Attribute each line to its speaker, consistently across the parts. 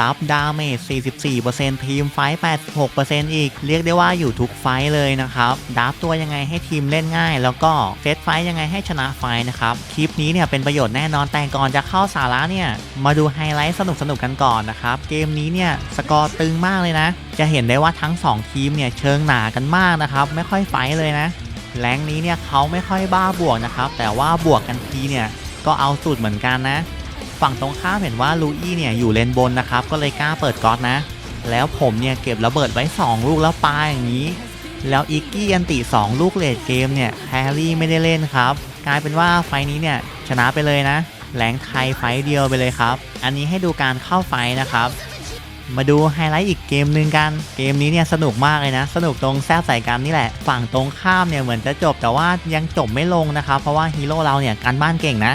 Speaker 1: รับดาเมจ 44%ทีมไฟ์86%อีก เรียกได้ว่าอยู่ทุกไฟ์เลยนะครับ ดับตัวยังไงให้ทีมเล่นง่าย แล้วก็เซตไฟ์ยังไงให้ชนะไฟ์นะครับ คลิปนี้เนี่ยเป็นประโยชน์แน่นอน แต่ก่อนจะเข้าสาระเนี่ย มาดูไฮไลท์สนุกๆกันก่อนนะครับ เกมนี้เนี่ยสกอร์ตึงมากเลยนะ จะเห็นได้ว่าทั้ง 2 ทีมเนี่ยเชิงหนากันมากนะครับ ไม่ค่อยไฟ์เลยนะ แรงนี้เนี่ยเขาไม่ค่อยบ้าบวกนะครับ แต่ว่าบวกกันทีเนี่ยก็เอาสุดเหมือนกันนะ ฝั่งตรงข้ามเห็นว่าลูอี้เนี่ยอยู่เลนบนนะครับ ก็เลยกล้าเปิดก๊อตนะ แล้วผมเนี่ยเก็บระเบิดไว้ 2 ลูกแล้วปาอย่างนี้ แล้วอิกกี้อันติ 2 ลูกเลดเกมเนี่ยแฮร์รี่ไม่ได้เล่นครับ กลายเป็นว่าไฟนี้เนี่ยชนะไปเลยนะแหลงไทยไฟเดียวไปเลยครับ อันนี้ให้ดูการเข้าไฟนะครับ มาดูไฮไลท์อีกเกมหนึ่งกัน เกมนี้เนี่ยสนุกมากเลยนะ สนุกตรงแซบใส่กันนี่แหละ ฝั่งตรงข้ามเนี่ยเหมือนจะจบแต่ว่ายังจบไม่ลงนะครับ เพราะว่าฮีโร่เราเนี่ยการบ้านเก่งนะ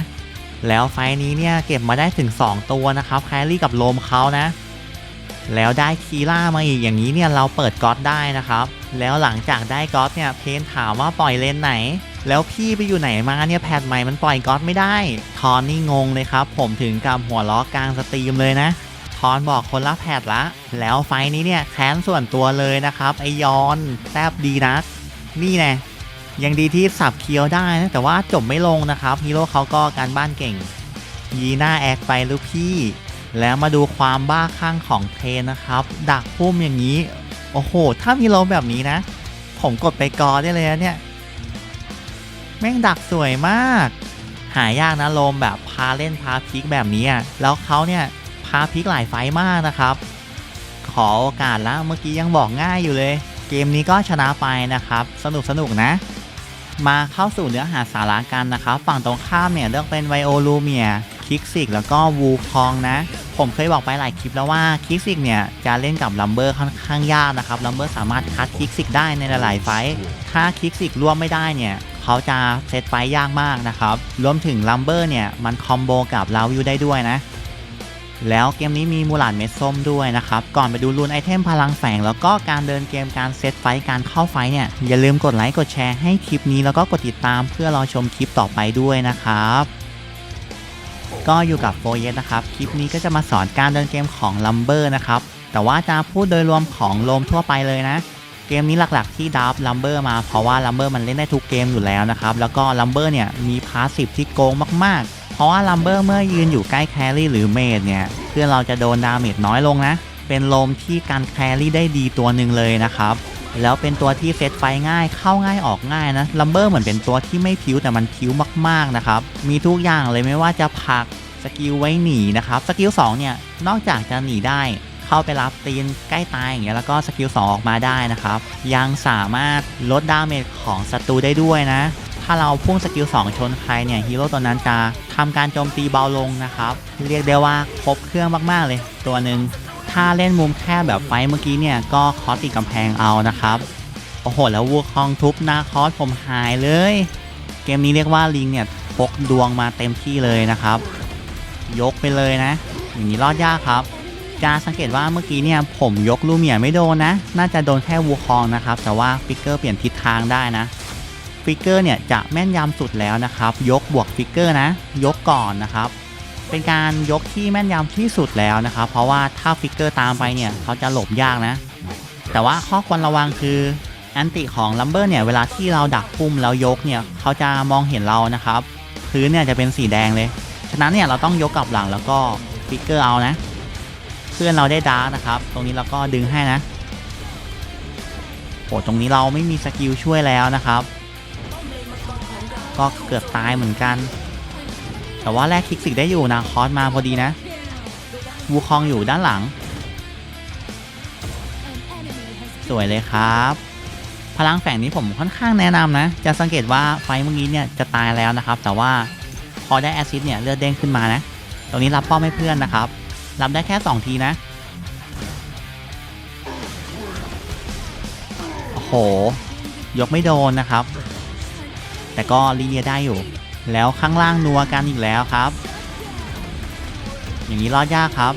Speaker 1: แล้วไฟนี้เนี่ยเก็บมาได้ถึง 2 ตัวนะครับแครี่กับโลมเขานะ แล้วได้คีล่ามาอีกอย่างนี้เนี่ยเราเปิดก๊อตได้นะครับ แล้วหลังจากได้ก๊อตเนี่ยเพนถามว่าปล่อยเลนไหน แล้วพี่ไปอยู่ไหนมาเนี่ยแพทใหม่มันปล่อยก๊อตไม่ได้ทอนนี่งงเลยครับ ผมถึงกับหัวล้อกลางสตรีมเลยนะทอนบอกคนละแพทละ แล้วไฟนี้เนี่ยแค้นส่วนตัวเลยนะครับไอยอนแทบดีนักนี่แน่ ยังดีที่สับเคียวได้นะแต่ว่าจบไม่ลงนะครับฮีโร่เขาก็การบ้านเก่งยีหน้าแอคไปลูกพี่ แล้วมาดูความบ้าคลั่งของเทนนะครับ ดักพุ่มอย่างนี้ โอ้โห ถ้ามีโลมแบบนี้นะ ผมกดไปกอได้เลยนะเนี่ย แม่งดักสวยมาก หายากนะโลมแบบพาเล่นพาพลิกแบบนี้อะแล้วเขาเนี่ยพาพลิกหลายไฟมากนะครับ ขอโอกาสแล้วเมื่อกี้ยังบอกง่ายอยู่เลย เกมนี้ก็ชนะไปนะครับ สนุกสนุกนะ มาเข้าสู่เนื้อหาสาระกันนะครับ ฝั่งตรงข้ามเนี่ยเลือกเป็นไวโอลูเมียคิกซิกแล้วก็วูคองนะ ผมเคยบอกไปหลายคลิปแล้วว่าคิกซิกเนี่ยจะเล่นกับลัมเบอร์ค่อนข้างยากนะครับลัมเบอร์สามารถคัดคิกซิกได้ในหลายๆไฟต์ถ้าคิกซิกร่วมไม่ได้เนี่ยเขาจะเซตไฟยากมากนะครับรวมถึงลัมเบอร์เนี่ยมันคอมโบกับลาวิวได้ด้วยนะ แล้วเกมนี้มีมูลาดเม็ดส้มด้วยนะครับ ก่อนไปดูรูนไอเทมพลังแฝงแล้วก็การเดินเกมการเซตไฟการเข้าไฟเนี่ย อย่าลืมกดไลค์กดแชร์ให้คลิปนี้แล้วก็กดติดตามเพื่อรอชมคลิปต่อไปด้วยนะครับ ก็อยู่กับโฟเยสนะครับ คลิปนี้ก็จะมาสอนการเดินเกมของลัมเบอร์นะครับ แต่ว่าจะพูดโดยรวมของโลมทั่วไปเลยนะเกมนี้หลักๆที่ดับลัมเบอร์มาเพราะว่าลัมเบอร์มันเล่นได้ทุกเกมอยู่แล้วนะครับ แล้วก็ลัมเบอร์เนี่ยมีพาสซีฟที่โกงมากๆ ราะว่าลัมเบอร์เมื่อยืนอยู่ใกล้แครี่หรือเมดเนี่ยเพื่อนเราจะโดนดาเมจน้อยลงนะ เป็นโลมที่การแครี่ได้ดีตัวหนึ่งเลยนะครับ แล้วเป็นตัวที่เซตไฟง่ายเข้าง่ายออกง่ายนะลัมเบอร์เหมือนเป็นตัวที่ไม่พิ้วแต่มันพิ้วมากๆนะครับ มีทุกอย่างเลยไม่ว่าจะผักสกิลไว้หนีนะครับสกิล2เนี่ยนอกจากจะหนีได้เข้าไปรับตีนใกล้ตายอย่างเงี้ยแล้วก็สกิล2ออกมาได้นะครับ ยังสามารถลดดาเมจของศัตรูได้ด้วยนะ ถ้าเราพุ่งสกิล 2 ชนใครเนี่ยฮีโร่ตัวนั้นจะทำการโจมตีเบาลงนะครับ เรียกได้ว่าครบเครื่องมากๆเลยตัวหนึ่งถ้าเล่นมุมแคบแบบไฟเมื่อกี้เนี่ยก็คอสติดกำแพงเอานะครับ โอ้โห แล้ววัวคองทุบหน้าคอสผมหายเลย เกมนี้เรียกว่าลิงเนี่ยพกดวงมาเต็มที่เลยนะครับ ยกไปเลยนะ อย่างนี้รอดยากครับจะสังเกตว่าเมื่อกี้เนี่ยผมยกลูเมียไม่โดนนะ น่าจะโดนแค่วูคองนะครับ แต่ว่าฟิกเกอร์เปลี่ยนทิศทางได้นะ ฟิกเกอร์เนี่ยจะแม่นยำสุดแล้วนะครับ ยกบวกฟิกเกอร์นะ ยกก่อนนะครับ เป็นการยกที่แม่นยำที่สุดแล้วนะครับ เพราะว่าถ้าฟิกเกอร์ตามไปเนี่ยเขาจะหลบยากนะ แต่ว่าข้อควรระวังคือแอนติของลัมเบอร์เนี่ยเวลาที่เราดักพุ่มแล้วยกเนี่ยเขาจะมองเห็นเรานะครับ พื้นเนี่ยจะเป็นสีแดงเลย ฉะนั้นเนี่ยเราต้องยกกลับหลังแล้วก็ฟิกเกอร์เอานะ เพื่อนเราได้ดาร์กนะครับ ตรงนี้เราก็ดึงให้นะโอ้ตรงนี้เราไม่มีสกิลช่วยแล้วนะครับ ก็เกือบตายเหมือนกัน แต่ว่าแลกคลิกสิกได้อยู่นะคอสมาพอดีนะ วูคองอยู่ด้านหลัง สวยเลยครับ พลังแฝงนี้ผมค่อนข้างแนะนำนะ จะสังเกตว่าไฟเมื่อกี้เนี่ยจะตายแล้วนะครับ แต่ว่าพอได้แอซิดเนี่ยเลือดเด้งขึ้นมานะ ตรงนี้รับป้อมให้เพื่อนนะครับ รับได้แค่ 2 ทีนะโอ้โหยกไม่โดนนะครับ แต่ก็ลีเนียได้อยู่ แล้วข้างล่างนัวกันอีกแล้วครับ อย่างนี้รอดยากครับ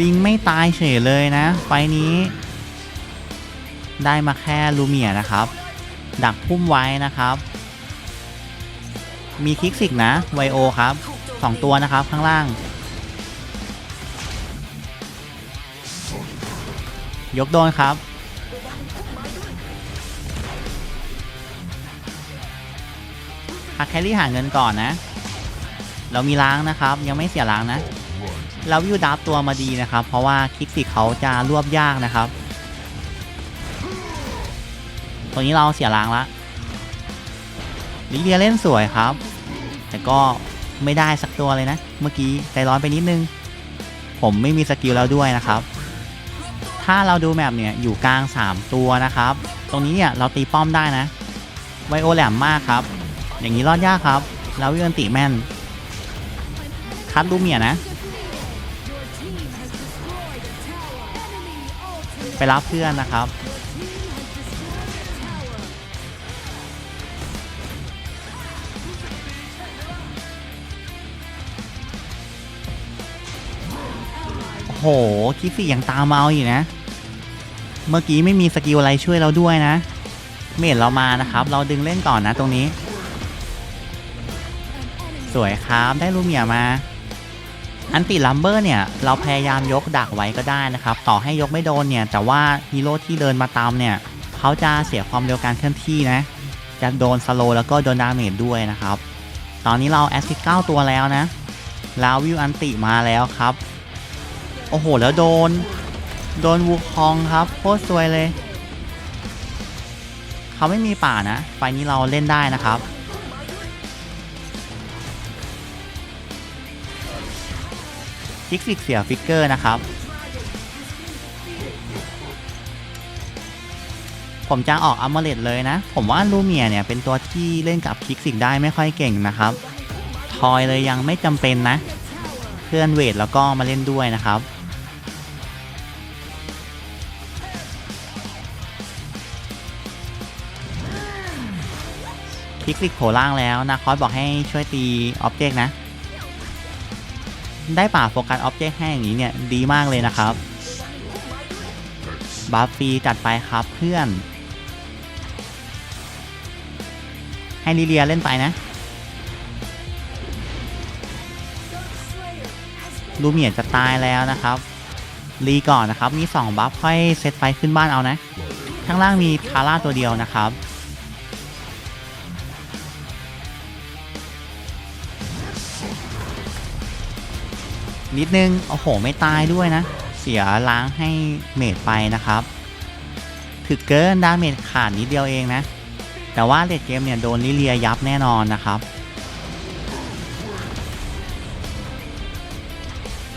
Speaker 1: ลิงไม่ตายเฉยเลยนะ ไฟนี้ ได้มาแค่ลูเมียนะครับ ดักพุ่มไว้นะครับ มีคลิกสิกนะไวโอครับสองตัวนะครับข้างล่าง ยกโดนครับ หักแครี่หาเงินก่อนนะ เรามีล้างนะครับ ยังไม่เสียล้างนะ เราวิวดับตัวมาดีนะครับ เพราะว่าคลิกสิเขาจะรวบยากนะครับตัวนี้เราเสียล้างละลิเลียเล่นสวยครับ แต่ก็ไม่ได้สักตัวเลยนะ เมื่อกี้ใจร้อนไปนิดนึง ผมไม่มีสกิลแล้วด้วยนะครับ ถ้าเราดูแมปเนี่ยอยู่กลาง 3 ตัวนะครับ ตรงนี้เนี่ยเราตีป้อมได้นะ ไวโอแหลมมากครับ อย่างนี้รอดยากครับ แล้ววิวันติแม่นคัดลูเมียนะ ไปรับเพื่อนนะครับโอ้โหคิดสิยังตามมาเอาอยู่นะ เมื่อกี้ไม่มีสกิลอะไรช่วยเราด้วยนะ เมดเรามานะครับ เราดึงเล่นก่อนนะตรงนี้ สวยครับได้ลูเมียมาอันติลัมเบอร์เนี่ย เราพยายามยกดักไว้ก็ได้นะครับ ต่อให้ยกไม่โดนเนี่ย แต่ว่าฮีโร่ที่เดินมาตามเนี่ย เขาจะเสียความเร็วการเคลื่อนที่นะ จะโดนสโลแล้วก็โดนดาเมจด้วยนะครับ ตอนนี้เราแอสซิด9ตัวแล้วนะลาวิวอันติมาแล้วครับ โอ้โห แล้วโดน โดนวูคองครับโคตรซวยเลย เขาไม่มีป่านะ ไฟนี้เราเล่นได้นะครับ คิกซิกเสียฟิกเกอร์นะครับ ผมจะออกอัมเมเลตเลยนะ ผมว่าลูเมียเนี่ยเป็นตัวที่เล่นกับคลิกซิกได้ไม่ค่อยเก่งนะครับ ทอยเลยยังไม่จำเป็นนะ เพื่อนเวทแล้วก็มาเล่นด้วยนะครับคลิกคลิกโผล่ล่างแล้วนะคอสบอกให้ช่วยตีออบเจกต์นะ ได้ป่าโฟกัสออบเจกต์ให้อย่างนี้เนี่ย ดีมากเลยนะครับ บัฟฟรีจัดไปครับเพื่อน ให้ลิเลียเล่นไปนะ ลูเมียจะตายแล้วนะครับ รีก่อนนะครับ มี 2 บัฟค่อยเซตไฟขึ้นบ้านเอานะ ข้างล่างมีทาร่าตัวเดียวนะครับ นิดนึง โอ้โห ไม่ตายด้วยนะ เสียล้างให้เมดไปนะครับ ถึกเกินดาเมจขาดนิดเดียวเองนะ แต่ว่าเด็กเกมเนี่ยโดนลิเลียยับแน่นอนนะครับ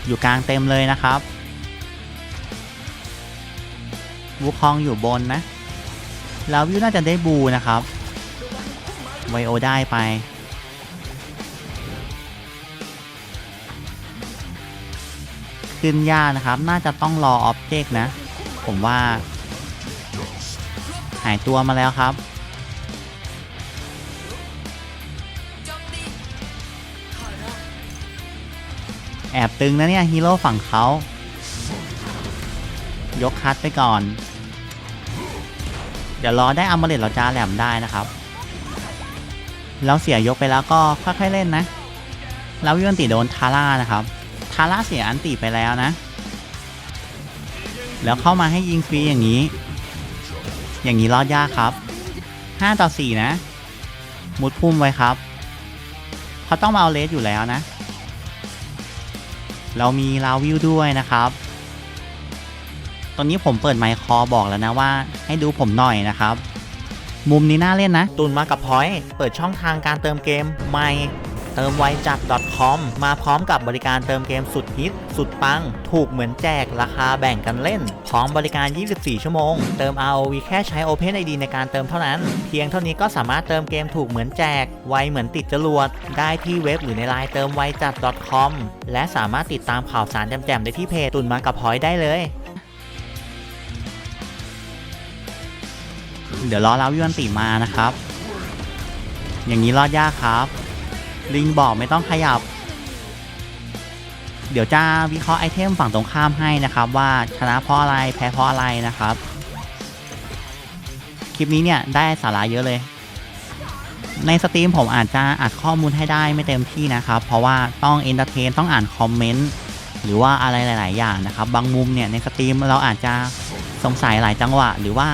Speaker 1: อยู่กลางเต็มเลยนะครับวูคองอยู่บนนะ แล้ววิวน่าจะได้บูนะครับไวโอได้ไป ขึ้นยากนะครับ น่าจะต้องรอออบเจกต์นะ ผมว่า หายตัวมาแล้วครับ แอบตึงนะเนี่ยฮีโร่ฝั่งเขา ยกคัดไปก่อน เดี๋ยวรอได้อัมเบเลตเราจะแหลมได้นะครับเราเสียยกไปแล้วก็ค่อยๆเล่นนะ แล้ววิวันติโดนทาร่านะครับ ทาร่าเสียอันติไปแล้วนะ แล้วเข้ามาให้ยิงฟรีอย่างนี้ อย่างนี้รอดยากครับ 5 ต่อ 4 นะ มุดพุ่มไว้ครับเขาต้องมาเอาเลสอยู่แล้วนะ เรามีลาวิวด้วยนะครับ ตอนนี้ผมเปิดไมค์คอบอกแล้วนะว่า ให้ดูผมหน่อยนะครับ มุมนี้น่าเล่นนะตุนมากับพอยต์เปิดช่องทางการเติมเกมใหม่ เติมไวจัด .com มาพร้อมกับบริการเติมเกมสุดฮิต สุดปัง ถูกเหมือนแจกราคาแบ่งกันเล่น พร้อมบริการ 24 ชั่วโมง เติม ROV แค่ใช้ Open ID ในการเติมเท่านั้น เพียงเท่านี้ก็สามารถเติมเกมถูกเหมือนแจก ไวเหมือนติดจรวด ได้ที่เว็บหรือในไลน์เติมไวจัด .com และสามารถติดตามข่าวสารแจ่มๆได้ที่เพจตุนมากับพอยได้เลยเดี๋ยวรอลาวิวันติมานะครับ อย่างนี้รอดยากครับ ลิงบอกไม่ต้องขยับ เดี๋ยวจะวิเคราะห์ไอเทมฝั่งตรงข้ามให้นะครับ ว่าชนะเพราะอะไรแพ้เพราะอะไรนะครับ คลิปนี้เนี่ยได้สาระเยอะเลย ในสตรีมผมอาจจะอัดข้อมูลให้ได้ไม่เต็มที่นะครับ เพราะว่าต้องเอนเตอร์เทนต้องอ่านคอมเมนต์หรือว่าอะไรหลาย ๆ อย่างนะครับ บางมุมเนี่ยในสตรีมเราอาจจะสงสัยหลายจังหวะ หรือว่า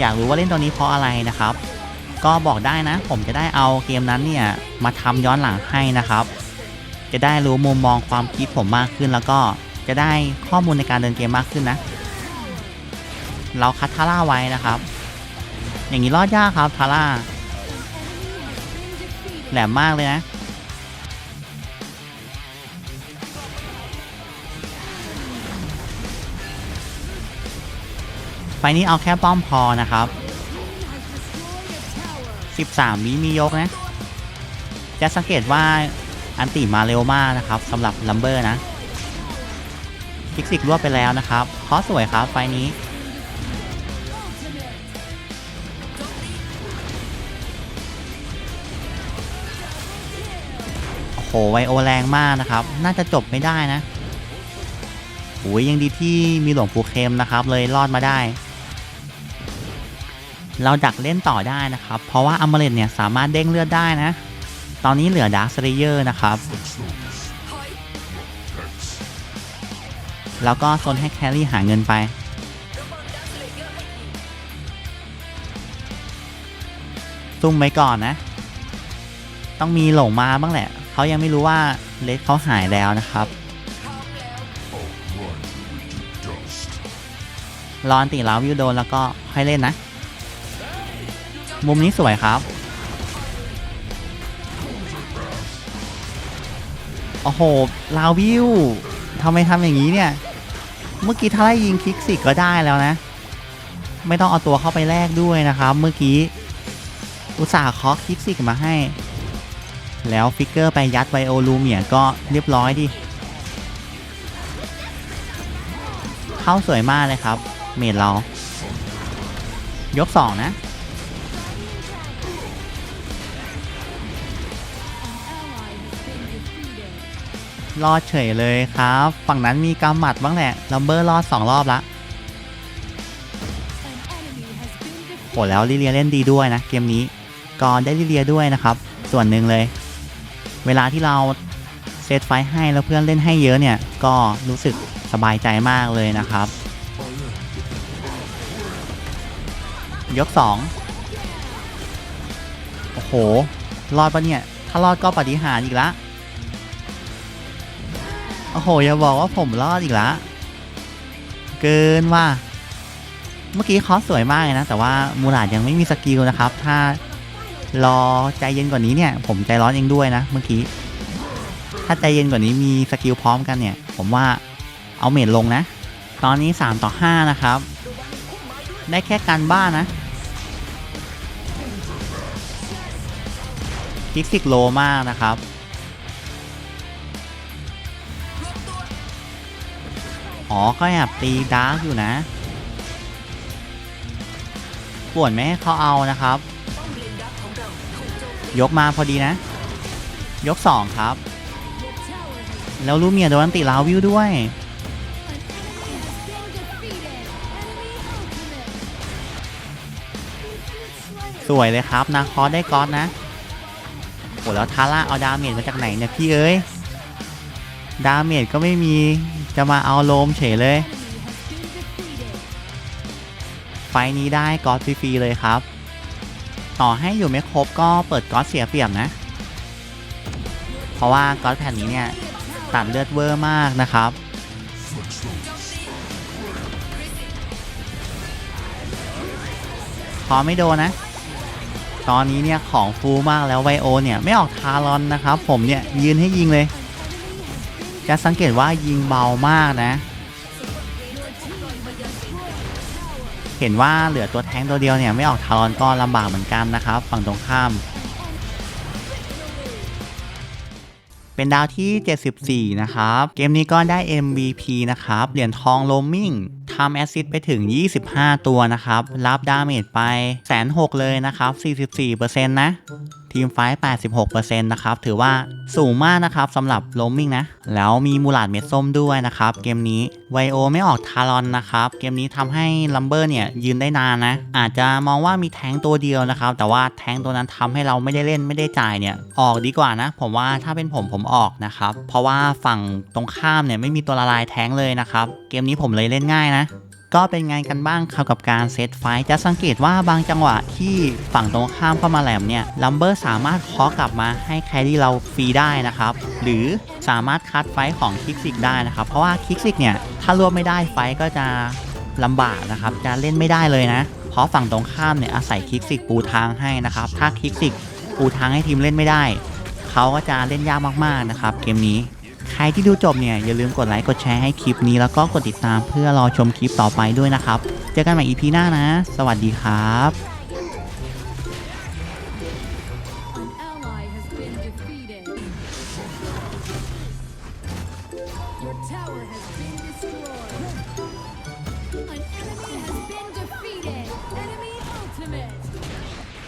Speaker 1: อยากรู้ว่าเล่นตัวนี้เพราะอะไรนะครับ ก็บอกได้นะ ผมจะได้เอาเกมนั้นเนี่ยมาทำย้อนหลังให้นะครับ จะได้รู้มุมมองความคิดผมมากขึ้น แล้วก็จะได้ข้อมูลในการเดินเกมมากขึ้นนะ เราคัดทาร่าไว้นะครับ อย่างนี้รอดยากครับทาร่าแหลมมากเลยนะไฟนี้เอาแค่ป้อมพอนะครับ 13วิมียกนะ จะสังเกตว่าอันติมาเร็วมากนะครับสำหรับลัมเบอร์นะคิกซิกรวบไปแล้วนะครับเคอสวยครับไฟนี้ โอ้โห ไวโอแรงมากนะครับ น่าจะจบไม่ได้นะโอ้ยยังดีที่มีหลวงปู่เค็มนะครับ เลยรอดมาได้ ดักเล่นต่อได้นะครับ เพราะว่าอัมเบรตเนี่ยสามารถเด้งเลือดได้นะ ตอนนี้เหลือดาร์คสเลเยอร์นะครับ แล้วก็โซนให้แครี่หาเงินไปซุ่มไว้ก่อนนะ ต้องมีหลงมาบ้างแหละ เขายังไม่รู้ว่าเลสเขาหายแล้วนะครับรอนติลาวิวโดนแล้วก็ค่อยเล่นนะ มุมนี้สวยครับโอ้โหลาวิวทำไมทำอย่างนี้เนี่ย เมื่อกี้ถ้าไล่ยิงคลิกสิก็ได้แล้วนะ ไม่ต้องเอาตัวเข้าไปแลกด้วยนะครับ เมื่อกี้อุตส่าห์เคาะคลิกสิกมาให้ แล้วฟิกเกอร์ไปยัดไวโอลูเมียก็เรียบร้อยดิ เข้าสวยมากเลยครับ เมดเรา ยก 2 นะ รอดเฉยเลยครับ ฝั่งนั้นมีกำหมัดบ้างแหละลัมเบอร์รอด2รอบละโหแล้วลิเลียเล่นดีด้วยนะเกมนี้ก่อนได้ลิเลียด้วยนะครับ ส่วนหนึ่งเลย เวลาที่เราเซตไฟให้แล้วเพื่อนเล่นให้เยอะเนี่ย ก็รู้สึกสบายใจมากเลยนะครับ ยก 2 โอ้โห รอดปะเนี่ย ถ้ารอดก็ปฏิหารอีกละ โอ้โห อย่าบอกว่าผมรอดอีกละ เกินว่า เมื่อกี้คอสสวยมากเลยนะ แต่ว่ามูราดยังไม่มีสกิลนะครับ ถ้ารอใจเย็นกว่านี้เนี่ย ผมใจร้อนเองด้วยนะ เมื่อกี้ ถ้าใจเย็นกว่านี้มีสกิลพร้อมกันเนี่ย ผมว่าเอาเมดลงนะ ตอนนี้ 3 ต่อ 5 นะครับ ได้แค่การบ้านนะคิกซิกโลมากนะครับ อ๋อก็แอบตีดาร์กอยู่นะป่วนไม่ให้เขาเอานะครับ ยกมาพอดีนะ ยก 2 ครับ แล้วลูเมียโดนอันติลาวิวด้วย สวยเลยครับ นาคอสได้ก๊อตนะโหแล้วทาร่าเอาดาเมจมาจากไหนเนี่ยพี่เอ้ย ดาเมจก็ไม่มี จะมาเอาโลมเฉยเลย ไฟนี้ได้ก๊อตฟรีๆเลยครับ ต่อให้อยู่ไม่ครบก็เปิดก๊อตเสียเปรียบนะ เพราะว่าก๊อตแผ่นนี้เนี่ย ตัดเลือดเวอร์มากนะครับพอไม่โดนนะ ตอนนี้เนี่ยของฟูมากแล้วไวโอเนี่ย ไม่ออกทารอนนะครับ ผมเนี่ยยืนให้ยิงเลย จะสังเกตว่ายิงเบามากนะ เห็นว่าเหลือตัวแทงตัวเดียวเนี่ยไม่ออกทารอนก็ลำบากเหมือนกันนะครับ ฝั่งตรงข้าม เป็นดาวที่ 74 นะครับ เกมนี้ก็ได้ MVP นะครับ เหรียญทองโลมิงทำแอสซิสต์ไปถึง 25 ตัวนะครับ รับดาเมจไปแสนหกเลยนะครับ 44%นะ ทีมไฟท์86%นะครับถือว่าสูงมากนะครับสำหรับโลมมิ่งนะ แล้วมีมูลาดเม็ดส้มด้วยนะครับ เกมนี้ไวโอไม่ออกทารอนนะครับ เกมนี้ทำให้ลัมเบอร์เนี่ยยืนได้นานนะ อาจจะมองว่ามีแทงตัวเดียวนะครับ แต่ว่าแทงตัวนั้นทำให้เราไม่ได้เล่นไม่ได้จ่ายเนี่ยออกดีกว่านะ ผมว่าถ้าเป็นผมผมออกนะครับ เพราะว่าฝั่งตรงข้ามเนี่ยไม่มีตัวละลายแทงเลยนะครับ เกมนี้ผมเลยเล่นง่ายนะ ก็เป็นไงกันบ้างครับกับการเซตไฟจะสังเกตว่าบางจังหวะที่ฝั่งตรงข้ามเข้ามาแหลมเนี่ยลัมเบอร์สามารถเคาะกลับมาให้แครี่เราฟรีได้นะครับ หรือสามารถคัดไฟของคิกซิกได้นะครับ เพราะว่าคิกซิกเนี่ยถ้ารวบไม่ได้ไฟก็จะลำบากนะครับ จะเล่นไม่ได้เลยนะ เพราะฝั่งตรงข้ามเนี่ยอาศัยคิกซิกปูทางให้นะครับ ถ้าคิกซิกปูทางให้ทีมเล่นไม่ได้ เขาก็จะเล่นยากมากๆนะครับ เกมนี้ ใครที่ดูจบเนี่ยอย่าลืมกดไลค์กดแชร์ให้คลิปนี้แล้วก็กดติดตามเพื่อรอชมคลิปต่อไปด้วยนะครับ เจอกันใหม่ EP หน้านะ สวัสดีครับ